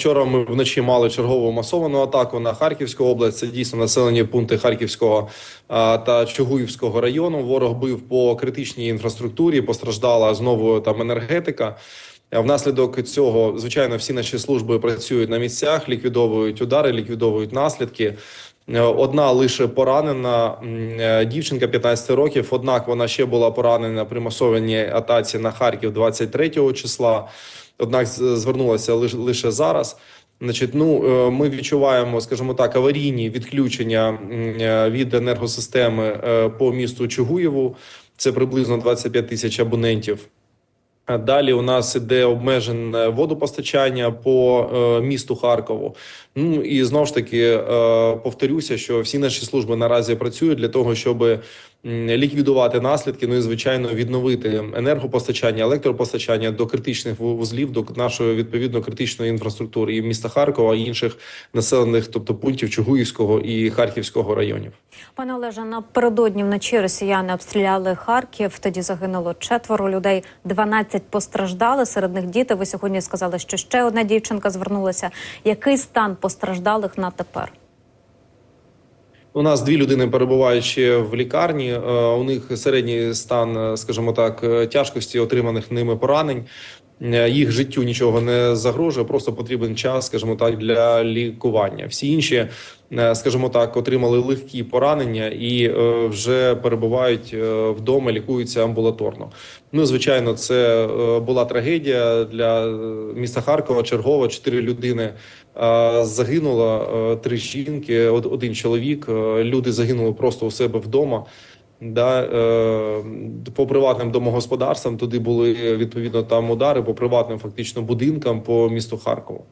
вчора ми вночі мали чергову масовану атаку на Харківську область. Це дійсно населені пункти Харківського та Чугуївського району. Ворог бив по критичній інфраструктурі. Постраждала знову там енергетика. Внаслідок цього, звичайно, всі наші служби працюють на місцях, ліквідовують удари, ліквідовують наслідки. Одна лише поранена е, дівчинка 15 років. Однак вона ще була поранена при масованій атаці на Харків 23 числа. Однак звернулася лише зараз. Значить, ну е, ми відчуваємо, скажімо так, аварійні відключення е, від енергосистеми е, по місту Чугуєву. Це приблизно 25 тисяч абонентів. Далі у нас іде обмежене водопостачання по е, місту Харкову. Ну і знову ж таки е, повторюся, що всі наші служби наразі працюють для того, щоб ліквідувати наслідки. Ну і звичайно відновити енергопостачання, електропостачання до критичних вузлів, до нашої відповідно критичної інфраструктури і міста Харкова і інших населених, тобто пунктів Чугуївського і Харківського районів. Пане Олеже, напередодні вночі росіяни обстріляли Харків. Тоді загинуло четверо людей, 12 постраждали. Серед них діти. Ви сьогодні сказали, що ще одна дівчинка звернулася. Який стан постраждалих на тепер? У нас дві людини перебувають в лікарні. Е, У них середній стан, е, скажімо так, е, тяжкості отриманих ними поранень. Е, Їх життю нічого не загрожує, просто потрібен час, скажімо так, для лікування. Всі інші, е, скажімо так, отримали легкі поранення і е, вже перебувають вдома, лікуються амбулаторно. Ну, звичайно, це була трагедія для міста Харкова. Чергова чотири людини загинуло, три жінки, од- один чоловік. Люди загинули просто у себе вдома. Да, е, по приватним домогосподарствам туди були відповідно там удари по приватним фактично будинкам по місту Харкову.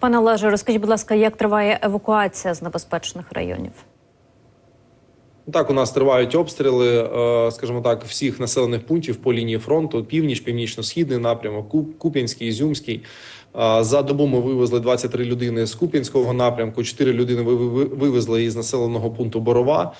Пане Олеже, розкажіть, будь ласка, як триває евакуація з небезпечних районів? Так, у нас тривають обстріли, е, скажімо так, всіх населених пунктів по лінії фронту: північ, північно-східний напрямок, Куп- Куп'янський, Ізюмський. Е, За добу ми вивезли 23 людини з Куп'янського напрямку, 4 людини ви- ви- вивезли із населеного пункту Борова,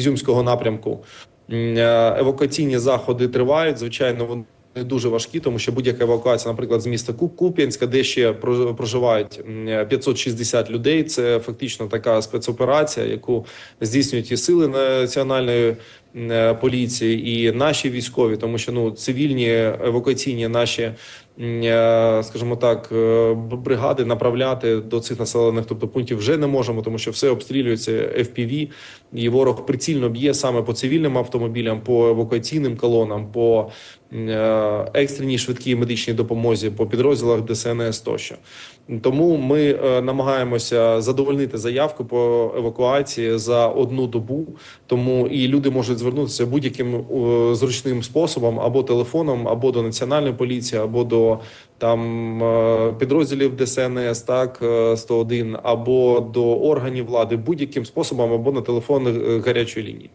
Ізюмського напрямку. Е, Евакуаційні заходи тривають. Звичайно, вони дуже важкі, тому що будь-яка евакуація, наприклад, з міста Куп'янська, де ще про- проживають м, 560 людей. Це фактично така спецоперація, яку здійснюють і сили національної е, поліції, і наші військові, тому що ну цивільні евакуаційні наші, е, скажімо так, е, бригади направляти до цих населених тобто пунктів вже не можемо, тому що все обстрілюється FPV, і ворог прицільно б'є саме по цивільним автомобілям, по евакуаційним колонам, по е, екстреній швидкій медичній допомозі, по підрозділах ДСНС тощо. Тому ми е, намагаємося задовольнити заявку по евакуації за одну добу. Тому і люди можуть звернутися будь-яким е, зручним способом або телефоном, або до національної поліції, або до там е, підрозділів ДСНС, так е, 101, або до органів влади, будь-яким способом, або на телефон е, гарячої лінії.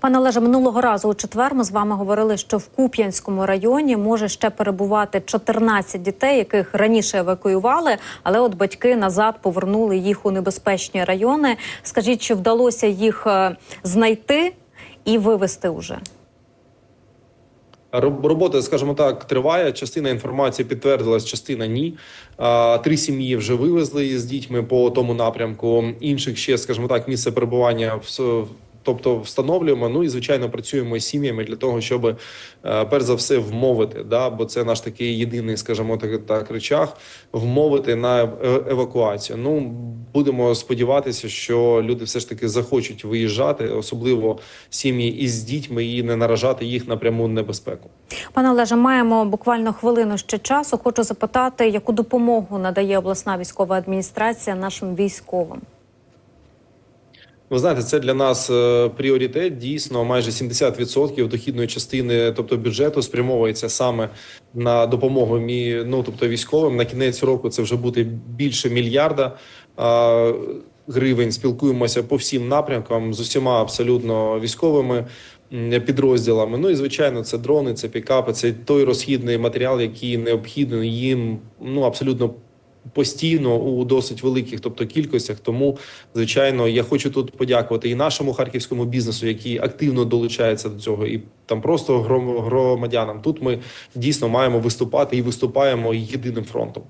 Пане Олеже, минулого разу у четвер ми з вами говорили, що в Куп'янському районі може ще перебувати 14 дітей, яких раніше евакуювали, але от батьки назад повернули їх у небезпечні райони. Скажіть, чи вдалося їх е, знайти і вивести уже? Роб- Робота, скажімо так, триває. Частина інформації підтвердилась, частина ні. Три сім'ї вже вивезли з дітьми по тому напрямку. Інших ще, скажімо так, місце перебування в Тобто встановлюємо, ну і звичайно працюємо з сім'ями для того, щоб е, перш за все вмовити, да, бо це наш такий єдиний, скажімо так, так речах, вмовити на е- евакуацію. Ну будемо сподіватися, що люди все ж таки захочуть виїжджати, особливо сім'ї із дітьми, і не наражати їх на пряму небезпеку. Пане Олеже, маємо буквально хвилину ще часу. Хочу запитати, яку допомогу надає обласна військова адміністрація нашим військовим. Ви знаєте, це для нас е, пріоритет. Дійсно, майже 70% дохідної частини, тобто бюджету, спрямовується саме на допомогу мі, ну, тобто військовим. На кінець року це вже буде більше мільярда гривень. Спілкуємося по всім напрямкам з усіма абсолютно військовими підрозділами. Ну і звичайно, це дрони, це пікапи, це той розхідний матеріал, який необхідний їм ну абсолютно постійно у досить великих, тобто кількостях. Тому, звичайно, я хочу тут подякувати і нашому харківському бізнесу, який активно долучається до цього, і там просто гром- громадянам. Тут ми дійсно маємо виступати і виступаємо єдиним фронтом.